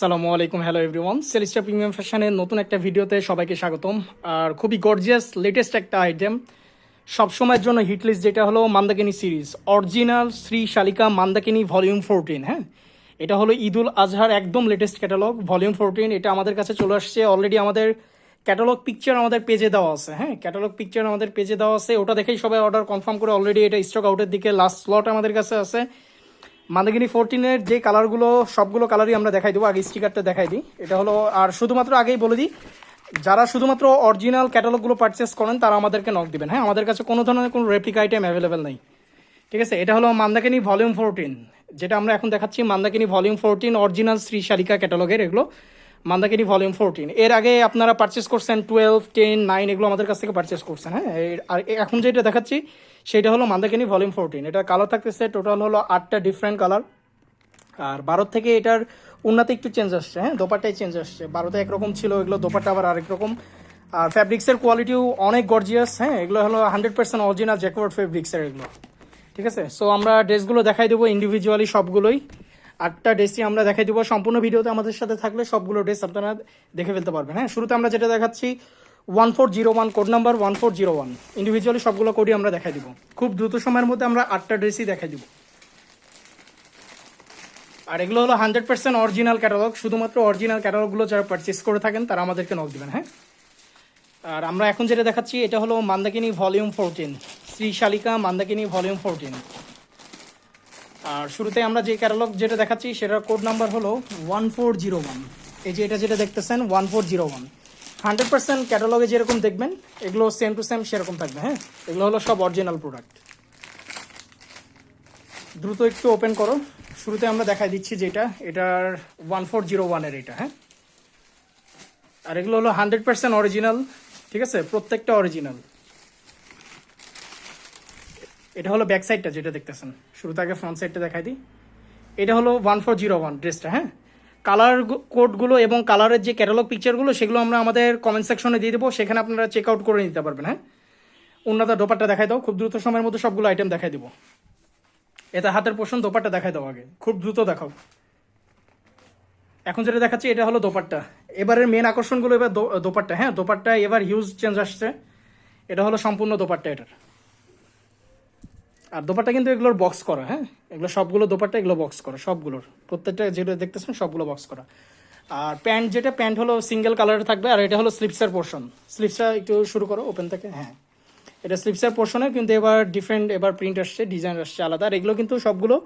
সালামু আলাইকুম hello everyone সেলিস্টা premium ফ্যাশনের নতুন একটা ভিডিওতে সবাইকে স্বাগতম। আর খুবই গর্জিয়াস লেটেস্ট একটা আইটেম সবসময়ের জন্য হিট লিস্ট যেটা হলো মান্দাকিনি সিরিজ অরিজিনাল শ্রী শালিকা মান্দাকিনি ভলিউম ফোরটিন হ্যাঁ? এটা হলো ঈদুল আজহার একদম লেটেস্ট ক্যাটালগ ভলিউম ফোরটিন এটা আমাদের কাছে চলে আসছে। অলরেডি আমাদের ক্যাটালগ পিকচার আমাদের পেজে দেওয়া আছে হ্যাঁ? ক্যাটালগ পিকচার আমাদের পেজে দেওয়া আছে। ওটা দেখেই সবাই অর্ডার কনফার্ম করে অলরেডি এটা স্টক আউটের দিকে। লাস্ট স্লট আমাদের কাছে আছে। মান্দাগিনি ফোরটিনের যে কালারগুলো সবগুলো কালারই আমরা দেখাই দেবো, আগে স্টিকারটা দেখাই দিই। এটা হলো, আর শুধুমাত্র আগেই বলে দিই, যারা শুধুমাত্র অরিজিনাল ক্যাটালগুলো পারচেস করেন, তারা আমাদেরকে নক দিবেন। হ্যাঁ আমাদের কাছে কোনো ধরনের কোনো রেপ্লিকা আইটেম অ্যাভেলেবেল নেই। ঠিক আছে? এটা হলো মান্দাকিনি ভলিউম ফোরটিন যেটা আমরা এখন দেখাচ্ছি, Mandakini volume fourteen original Shri Shalika ক্যাটালগের এগুলো। মান্দাকিনি ভলিউম ফোরটিন এর আগে আপনারা পারচেস করছেন টুয়েলভ টেন নাইন এগুলো আমাদের কাছ থেকে পারচেস করছেন। হ্যাঁ আর এখন যেটা দেখাচ্ছি সেটা হলো মান্দাকিনি ভলিউম ফোরটিন। এটা কালার থাকতেছে টোটাল হলো আটটা ডিফারেন্ট কালার আর ভারত থেকে এটার উন্নতি একটু চেঞ্জ আসছে হ্যাঁ দোপাটাই চেঞ্জ আসছে। ভারতে একরকম ছিল, এগুলো দোপাটা আবার আরেক রকম। আর ফ্যাব্রিক্সের কোয়ালিটিও অনেক গর্জিয়াস হ্যাঁ এগুলো হলো হান্ড্রেড পার্সেন্ট অরিজিনাল জ্যাকওয়ার্ড ফেব্রিক্সের এগুলো। ঠিক আছে? সো আমরা ড্রেসগুলো দেখাই দেবো ইন্ডিভিজুয়ালি সবগুলোই। আটটা ড্রেসই আমরা দেখাই দেবো। সম্পূর্ণ ভিডিওতে আমাদের সাথে থাকলে সবগুলো ড্রেস আপনারা দেখে ফেলতে পারবেন হ্যাঁ। শুরুতে আমরা যেটা দেখাচ্ছি one four zero one code number one four zero one individually সবগুলো কোডই আমরা দেখাই দিব। খুব দ্রুত সময়ের মধ্যে আমরা আটটা ড্রেসই দেখাই দিব। আর এগুলো হলো হান্ড্রেড পার্সেন্ট অরিজিনাল ক্যাটালগ শুধুমাত্র অরিজিনাল ক্যাটালগুলো যারা পারচেস করে থাকেন, তারা আমাদেরকে নক দেবেন হ্যাঁ? আর আমরা এখন যেটা দেখাচ্ছি, এটা হলো মান্দাকিনি ভলিউম ফোরটিন শ্রী শালিকা মান্দাকিনি ভলিউম ফোরটিন আর শুরুতে আমরা যে ক্যাটালগ যেটা দেখাচ্ছি, সেটার কোড নাম্বার হলো ওয়ান ফোর জিরো ওয়ান এই যে এটা যেটা দেখতেছেন one four zero one hundred percent ক্যাটালগে যেরকম দেখবেন, এগুলো সেম টু সেম সেরকম থাকবে হ্যাঁ? এগুলো হলো সব অরিজিনাল প্রোডাক্ট দ্রুত একটু ওপেন করো। শুরুতে আমরা দেখাই দিচ্ছি যেটা, এটার ওয়ান ফোর জিরো ওয়ানের এটা হ্যাঁ? আর এগুলো হলো হান্ড্রেড পার্সেন্ট অরিজিনাল ঠিক আছে? প্রত্যেকটা অরিজিনাল এটা হলো ব্যাক সাইডটা যেটা দেখতেছেন। শুরুতে আগে ফ্রন্ট সাইডটা দেখাই দিই। এটা হলো ওয়ান ফোর জিরো ওয়ান ড্রেসটা হ্যাঁ? কালার কোডগুলো এবং কালারের যে ক্যাটালগ পিকচারগুলো সেগুলো আমরা আমাদের কমেন্ট সেকশনে দিয়ে দেবো। সেখানে আপনারা চেক আউট করে নিতে পারবেন হ্যাঁ? উন্নত দোপারটা দেখাই দাও। খুব দ্রুত সময়ের মধ্যে সবগুলো আইটেম দেখাই দেবো। এটা হাতের পোষণ দোপারটা দেখাই দাও আগে। খুব দ্রুত দেখাও। এখন যেটা দেখাচ্ছি, এটা হলো দোপারটা এবারের মেন আকর্ষণগুলো এবার দোপারটা হ্যাঁ? দোপারটা এবার হিউজ চেঞ্জ আসছে। এটা হলো সম্পূর্ণ দোপারটা এটার। আর দোপাট্টা কিন্তু এগুলোর বক্স করা হ্যাঁ? এগুলো সবগুলো দোপাট্টা, এগুলো বক্স করা, সবগুলোর। প্রত্যেকটা যেটা দেখতেছেন, সবগুলো বক্স করা। আর প্যান্ট যেটা প্যান্ট হলো সিঙ্গেল কালারের থাকবে, আর এটা হলো স্লিপসের পোর্শন স্লিপসটা একটু শুরু করো ওপেন থেকে হ্যাঁ। এটা স্লিপসের পোর্শনে কিন্তু এবার ডিফারেন্ট এবার প্রিন্ট আসছে ডিজাইন আসছে আলাদা। আর এগুলো কিন্তু সবগুলো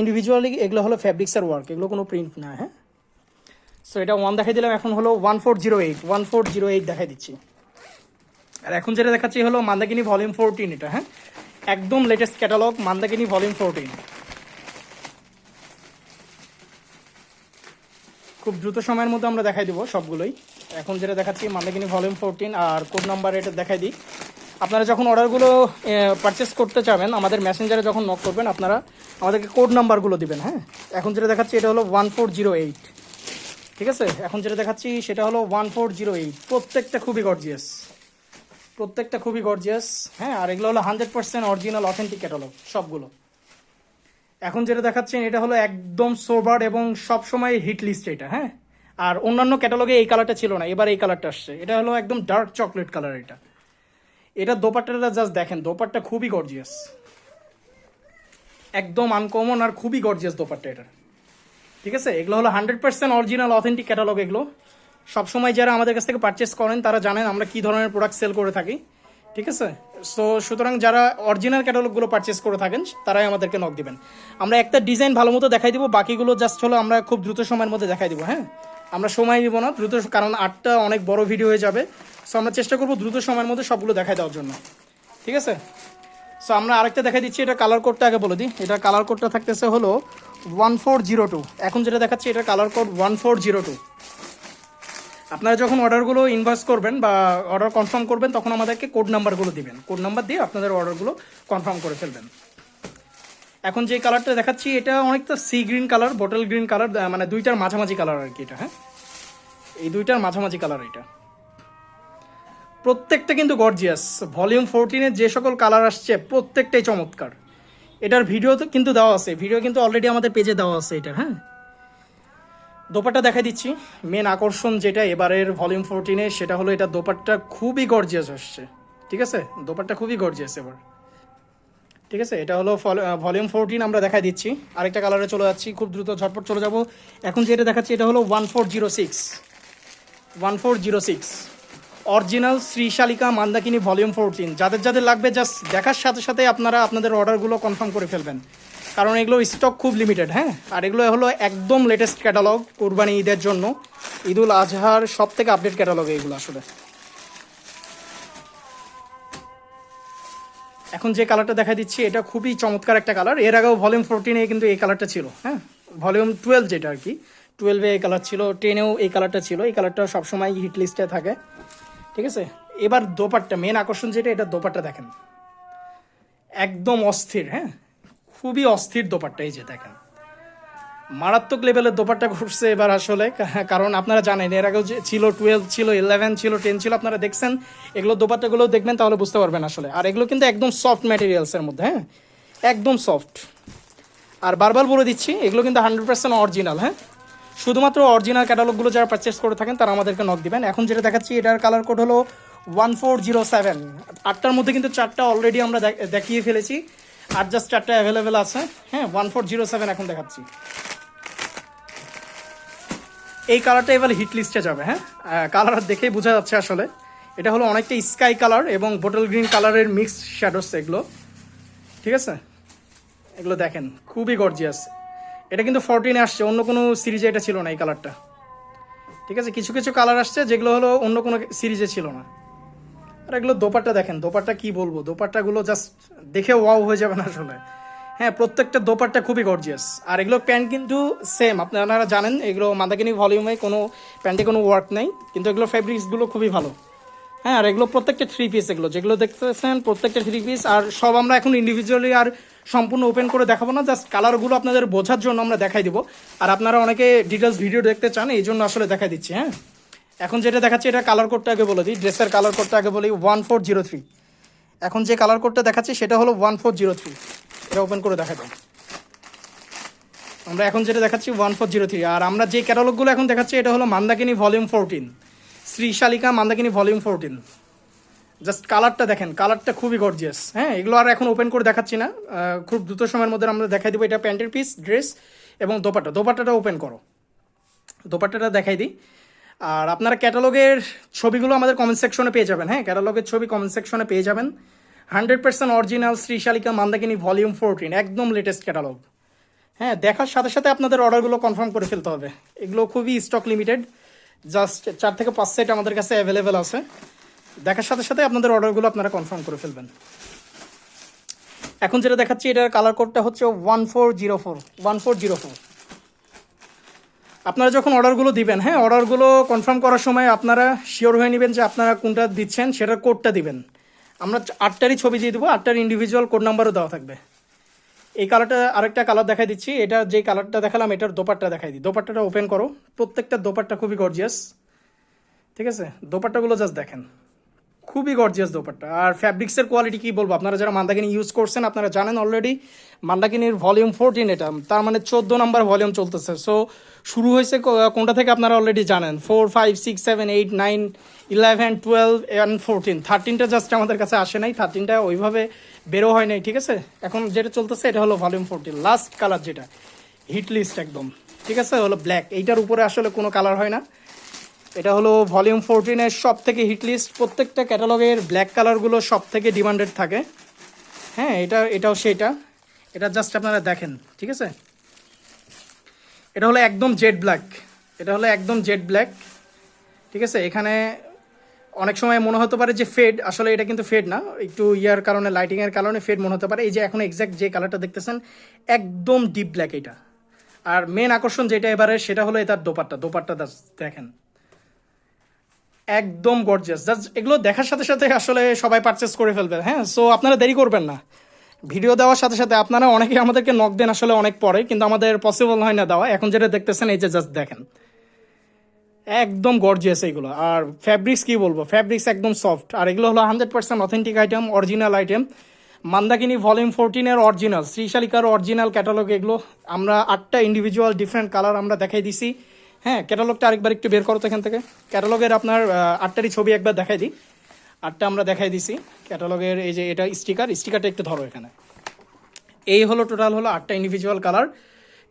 ইন্ডিভিজুয়ালি এগুলো হলো ফ্যাব্রিক্সের ওয়ার্ক এগুলো কোনো প্রিন্ট না হ্যাঁ? সো এটা ওয়ান দেখাই দিলাম, এখন হলো one four zero eight one four zero eight দেখাই দিচ্ছি। আর এখন যেটা দেখাচ্ছি হলো মান্দাকিনি ভলিউম ফোরটিন এটা হ্যাঁ? একদম latest catalogue Mandakini volume fourteen খুব দ্রুত সময়ের মধ্যে আমরা দেখাই দিব সবগুলোই। এখন যেটা দেখাচ্ছি মান্দাকিনি ভলিউম ফোরটিন আর কোড নাম্বার এটা দেখাই দিই। আপনারা যখন অর্ডারগুলো পারচেস করতে চাবেন, আমাদের মেসেঞ্জারে যখন নক করবেন, আপনারা আমাদেরকে কোড নাম্বারগুলো দিবেন হ্যাঁ? এখন যেটা দেখাচ্ছি, এটা হলো ওয়ান ফোর জিরো এইট ঠিক আছে? এখন যেটা দেখাচ্ছি, সেটা হলো ওয়ান ফোর জিরো এইট প্রত্যেকটা খুবই গর্জিয়াস প্রত্যেকটা খুবই গর্জিয়াস হ্যাঁ আর এগুলো হলো hundred percent original authentic catalogue সবগুলো। এখন যেটা দেখাচ্ছেন, এটা হলো একদম সোবার এবং সবসময় হিট লিস্ট এটা হ্যাঁ? আর অন্যান্য ক্যাটালগে এই কালারটা ছিল না, এবার এই কালারটা আসছে। এটা হলো একদম ডার্ক চকলেট কালার এটা। এটা দোপাট্টাটা জাস্ট দেখেন, দোপাট্টা খুবই গর্জিয়াস একদম আনকমন আর খুবই গর্জিয়াস দোপাট্টা এটা। ঠিক আছে? এগুলো হলো hundred percent original authentic catalogue এগুলো। সবসময় যারা আমাদের কাছ থেকে পারচেস করেন, তারা জানেন আমরা কি ধরনের প্রোডাক্ট সেল করে থাকি। ঠিক আছে? সো সুতরাং যারা অরিজিনাল ক্যাটালগুলো পারচেস করে থাকেন, তারাই আমাদেরকে নক দিবেন। আমরা একটা ডিজাইন ভালো মতো দেখাই দিব, বাকিগুলো জাস্ট হলো আমরা খুব দ্রুত সময়ের মধ্যে দেখাই দিব হ্যাঁ? আমরা সময় নিব না, দ্রুত কারণ আটটা অনেক বড় ভিডিও হয়ে যাবে। সো আমরা চেষ্টা করব দ্রুত সময়ের মধ্যে সবগুলো দেখাই দেওয়ার জন্য। ঠিক আছে? সো আমরা আরেকটা দেখাই দিচ্ছি, এটা কালার কোডটা আগে বলে দিই। এটা কালার কোডটা থাকতেছে হলো ওয়ান ফোর জিরো টু এখন যেটা দেখাচ্ছি, এটা colour code one four zero two আপনারা যখন অর্ডারগুলো ইনভয়েস করবেন বা অর্ডার কনফার্ম করবেন, তখন আমাদেরকে কোড নাম্বারগুলো দিবেন। কোড নাম্বার দিয়ে আপনাদের অর্ডারগুলো কনফার্ম করে ফেলবেন। এখন যে কালারটা দেখাচ্ছি, এটা অনেকটা sea green colour bottle green colour মানে দুইটার মাঝামাঝি কালার আর কি এটা হ্যাঁ? এই দুইটার মাঝামাঝি কালার এটা। প্রত্যেকটা কিন্তু গর্জিয়াস ভলিউম ফোরটিনের যে সকল কালার আসছে, প্রত্যেকটাই চমৎকার। এটার ভিডিও তো কিন্তু দেওয়া আছে। ভিডিও কিন্তু অলরেডি আমাদের পেজে দেওয়া আছে এটা হ্যাঁ? দোপাট্টা দেখাই দিচ্ছি। মেন আকর্ষণ যেটা এবারের ভলিউম ফোরটিনে সেটা হলো এটা দোপাট্টা খুবই গর্জিয়াস আসছে। ঠিক আছে? দোপাট্টা খুবই গর্জিয়াস এবার। ঠিক আছে? এটা হলো ভলিউম ফোরটিন আমরা দেখাই দিচ্ছি। আরেকটা কালারে চলে যাচ্ছি, খুব দ্রুত ঝটপট চলে যাব। এখন যেটা দেখাচ্ছি, এটা হলো one four zero six one four zero six original Shrishalika Mandakini volume fourteen যাদের যাদের লাগবে জাস্ট দেখার সাথে সাথে আপনারা আপনাদের অর্ডারগুলো কনফার্ম করে ফেলবেন। কারণ এগুলো স্টক খুব লিমিটেড হ্যাঁ? আর এগুলো হলো একদম লেটেস্ট ক্যাটালগ কোরবানি ঈদের জন্য। ঈদুল আজহার সব থেকে আপডেট ক্যাটালগ এগুলো আসলে। এখন যে কালারটা দেখা দিচ্ছি, এটা খুবই চমৎকার একটা কালারের আগেও ভলিউম ফোরটিনে কিন্তু এই কালারটা ছিল হ্যাঁ? ভলিউম টুয়েলভ যেটা আর কি টুয়েলভে এই কালার ছিল টেনেও এই কালারটা ছিল। এই কালারটা সবসময় হিট লিস্টে থাকে। ঠিক আছে? এবার দোপাট্টা মেন আকর্ষণ যেটা, এটা দোপাট্টা দেখেন। একদম অস্থির হ্যাঁ? খুবই অস্থির দোপাট্টা এই যে দেখেন। মারাত্মক লেভেলের দোপাট্টা ঘুরছে এবার আসলে, কারণ আপনারা জানেন, এর আগেও যে ছিল টুয়েলভ ছিল ইলেভেন ছিল টেন ছিল, আপনারা দেখছেন, এগুলো দোপাট্টাগুলো দেখবেন তাহলে বুঝতে পারবেন আসলে। আর এগুলো কিন্তু একদম সফট ম্যাটেরিয়ালসের মধ্যে হ্যাঁ? একদম সফট আর বারবার বলে দিচ্ছি, এগুলো কিন্তু হান্ড্রেড পার্সেন্ট অরিজিনাল হ্যাঁ? শুধুমাত্র অরিজিনাল ক্যাটালগুলো যারা পারচেস করে থাকেন, তারা আমাদেরকে নক দিবেন। এখন যেটা দেখাচ্ছি, এটার কালার কোড হলো ওয়ান ফোর জিরো সেভেন আটটার মধ্যে কিন্তু চারটা অলরেডি আমরা দেখিয়ে ফেলেছি। আর জাস্ট চারটা অ্যাভেলেবেল আছে। হ্যাঁ ওয়ান ফোর জিরো সেভেন এখন দেখাচ্ছি। এই কালারটা এবার হিট লিস্টে যাবে হ্যাঁ? কালার দেখেই বোঝা যাচ্ছে আসলে। এটা হলো অনেকটা স্কাই কালার এবং বোটল গ্রিন কালারের মিক্স শ্যাডোস এগুলো। ঠিক আছে? এগুলো দেখেন, খুবই গর্জিয়াস এটা কিন্তু ফোরটিনে আসছে, অন্য কোনো সিরিজে এটা ছিল না এই কালারটা ঠিক আছে? কিছু কিছু কালার আসছে যেগুলো হলো অন্য কোনো সিরিজে ছিল না। আর এগুলো দোপাট্টা দেখেন, দোপাট্টা কি বলব? দোপাট্টাগুলো জাস্ট দেখে ওয়াও হয়ে যাবে না আসলে। হ্যাঁ প্রত্যেকটা দোপাট্টা খুবই গর্জিয়াস আর এগুলো প্যান্ট কিন্তু সেম আপনারা জানেন, এগুলো মাদাকিনি ভলিউমে কোনো প্যান্টে কোনো ওয়ার্ক নেই, কিন্তু এগুলো ফেব্রিক্সগুলো খুবই ভালো। হ্যাঁ আর এগুলো প্রত্যেকটা থ্রি পিস এগুলো, যেগুলো দেখতেছেন, প্রত্যেকটা থ্রি পিস আর সব আমরা এখন ইন্ডিভিজুয়ালি আর সম্পূর্ণ ওপেন করে দেখাবো না জাস্ট কালারগুলো আপনাদের বোঝার জন্য আমরা দেখাই দিব। আর আপনারা অনেকে ডিটেলস ভিডিও দেখতে চান, এই জন্য আসলে দেখাই দিচ্ছি হ্যাঁ। এখন যেটা দেখাচ্ছি, এটা কালার কোডটা আগে বলে দিই ড্রেসের কালার কোডটা আগে বলি ওয়ান ফোর জিরো থ্রি এখন যে কালার কোডটা দেখাচ্ছি, সেটা হলো ওয়ান ফোর জিরো থ্রি এটা ওপেন করে দেখা আমরা এখন যেটা দেখাচ্ছি ওয়ান ফোর জিরো থ্রি আর আমরা যে ক্যাটালগুলো এখন দেখাচ্ছি, এটা হলো মান্দাকিনি ভলিউম ফোরটিন শ্রী শালিকা মান্দাকিনি ভলিউম ফোরটিন জাস্ট কালারটা দেখেন কালারটা খুবই গর্জিয়াস হ্যাঁ এগুলো আর এখন ওপেন করে দেখাচ্ছি না। খুব দ্রুত সময়ের মধ্যে আমরা দেখাই দেবো। এটা প্যান্টের পিস ড্রেস এবং দোপাট্টা। দোপাট্টাটা ওপেন করো। দোপাট্টাটা দেখাই দিই। আর আপনারা ক্যাটালগের ছবিগুলো আমাদের কমেন্ট সেকশনে পেয়ে যাবেন। হ্যাঁ ক্যাটালগের ছবি কমেন্ট সেকশনে পেয়ে যাবেন। Hundred percent original Shrishalika Mandakini volume fourteen একদম লেটেস্ট ক্যাটালগ হ্যাঁ দেখার সাথে সাথে আপনাদের অর্ডারগুলো কনফার্ম করে ফেলতে হবে। এগুলো খুবই স্টক লিমিটেড জাস্ট চার থেকে পাঁচ সেট আমাদের কাছে অ্যাভেলেবেল আছে। দেখার সাথে সাথে আপনাদের অর্ডারগুলো আপনারা কনফার্ম করে ফেলবেন। এখন যেটা দেখাচ্ছি, এটার কালার কোডটা হচ্ছে one four zero four one four zero four আপনারা যখন অর্ডারগুলো দিবেন হ্যাঁ অর্ডারগুলো কনফার্ম করার সময় আপনারা শিওর হয়ে নেবেন যে আপনারা কোনটা দিচ্ছেন, সেটার কোডটা দিবেন। আমরা আটটারই ছবি দিয়ে দেবো, আটটার ইন্ডিভিজুয়াল কোড নাম্বারও দেওয়া থাকবে। এই কালারটা আরেকটা কালার দেখাই দিচ্ছি, এটা যে কালারটা দেখালাম, এটার দোপাট্টা দেখাই দিই। দোপাট্টাটা ওপেন করো, প্রত্যেকটা দোপাট্টা খুবই গর্জিয়াস ঠিক আছে? দোপাট্টাগুলো জাস্ট দেখেন। খুবই গর্জিয়াস দোপাট্টা। আর ফ্যাব্রিক্সের কোয়ালিটি কি বলব? আপনারা যারা মান্দাকিনি ইউজ করছেন, আপনারা জানেন অলরেডি মান্দাকিনির ভলিউম ফোরটিন এটা। তার মানে চোদ্দ নাম্বার ভলিউম চলতেছে। সো শুরু হয়েছে কোনটা থেকে আপনারা অলরেডি জানেন? Four five six seven eight nine eleven twelve and fourteen থার্টিনটা just আমাদের কাছে আসে নাই। থার্টিনটা ওইভাবে বেরো হয় নাই, ঠিক আছে? এখন যেটা চলতেছে, এটা হলো ভলিউম ফোরটিন লাস্ট কালার যেটা। হিট লিস্ট একদম। ঠিক আছে? হলো ব্ল্যাক এইটার উপরে আসলে কোনো কালার হয় না। এটা হলো ভলিউম ফোরটিনের সব থেকে হিট লিস্ট। প্রত্যেকটা ক্যাটালগের ব্ল্যাক কালারগুলো সব থেকে ডিমান্ডেড থাকে। হ্যাঁ এটা, এটাও সেটা এটা জাস্ট আপনারা দেখেন, ঠিক আছে? এটা হলো একদম জেড ব্ল্যাক। এটা হলো একদম জেড ব্ল্যাক, ঠিক আছে? এখানে অনেক সময় মনে হতে পারে যে ফেড, আসলে এটা কিন্তু ফেড না। একটু ইয়ার কারণে, লাইটিংয়ের কারণে ফেড মনে হতে পারে। এই যে এখন এক্স্যাক্ট যে কালারটা দেখতেছেন, একদম ডিপ ব্ল্যাক এটা। আর মেন আকর্ষণ যেটা এবারে, সেটা হলো এটার দোপাট্টা। দোপাট্টা দেখেন। একদম গর্জিয়াস জাস্ট এগুলো দেখার সাথে সাথে আসলে সবাই পারচেস করে ফেলবে। হ্যাঁ সো আপনারা দেরি করবেন না। ভিডিও দেওয়ার সাথে সাথে আপনারা অনেকে আমাদেরকে নক দেন আসলে অনেক পরে, কিন্তু আমাদের পসিবল হয় না দেওয়া। এখন যেটা দেখতেছেন, এই যে জাস্ট দেখেন। একদম গর্জিয়াস এইগুলো আর ফ্যাব্রিক্স কি বলব? ফ্যাব্রিক্স একদম সফট আর এগুলো হলো hundred percent authentic item original item Mandakini volume ফোরটিনের original শ্রীশালিকার অরিজিনাল ক্যাটালগ এগুলো। আমরা আটটা ইন্ডিভিজুয়াল ডিফারেন্ট কালার আমরা দেখাই দিছি। হ্যাঁ ক্যাটালগটা আরেকবার একটু বের করো তো এখান থেকে। ক্যাটালগের আপনার আটটারই ছবি একবার দেখাই দিই। আটটা আমরা দেখাই দিছি। ক্যাটালগের এই যে এটা স্টিকার স্টিকারটা একটু ধরো এখানে। এই হলো টোটাল হলো আটটা ইন্ডিভিজুয়াল কালার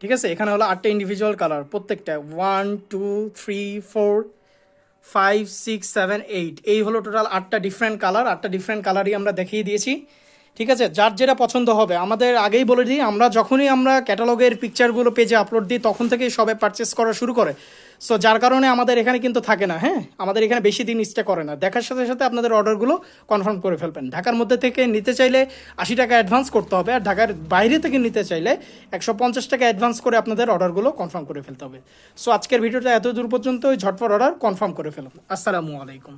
ঠিক আছে? এখানে হলো আটটা ইন্ডিভিজুয়াল কালার প্রত্যেকটা। One two three four five six seven eight এই হলো টোটাল আটটা ডিফারেন্ট কালার আটটা ডিফারেন্ট কালারই আমরা দেখিয়ে দিয়েছি। ঠিক আছে? যার যেটা পছন্দ হবে। আমাদের আগেই বলে দিই, আমরা যখনই আমরা ক্যাটালগের পিকচারগুলো পেজে আপলোড দিই, তখন থেকেই সবাই পারচেস করা শুরু করে। সো যার কারণে আমাদের এখানে কিন্তু থাকে না হ্যাঁ? আমাদের এখানে বেশি দিন স্টে করে না। দেখার সাথে সাথে আপনাদের অর্ডারগুলো কনফার্ম করে ফেলবেন। ঢাকার মধ্যে থেকে নিতে চাইলে আশি টাকা অ্যাডভান্স করতে হবে, আর ঢাকার বাইরে থেকে নিতে চাইলে একশো পঞ্চাশ টাকা অ্যাডভান্স করে আপনাদের অর্ডারগুলো কনফার্ম করে ফেলতে হবে। সো আজকের ভিডিওটা এত দূর পর্যন্ত ওই ঝটপট অর্ডার কনফার্ম করে ফেলুন। আসসালামু আলাইকুম।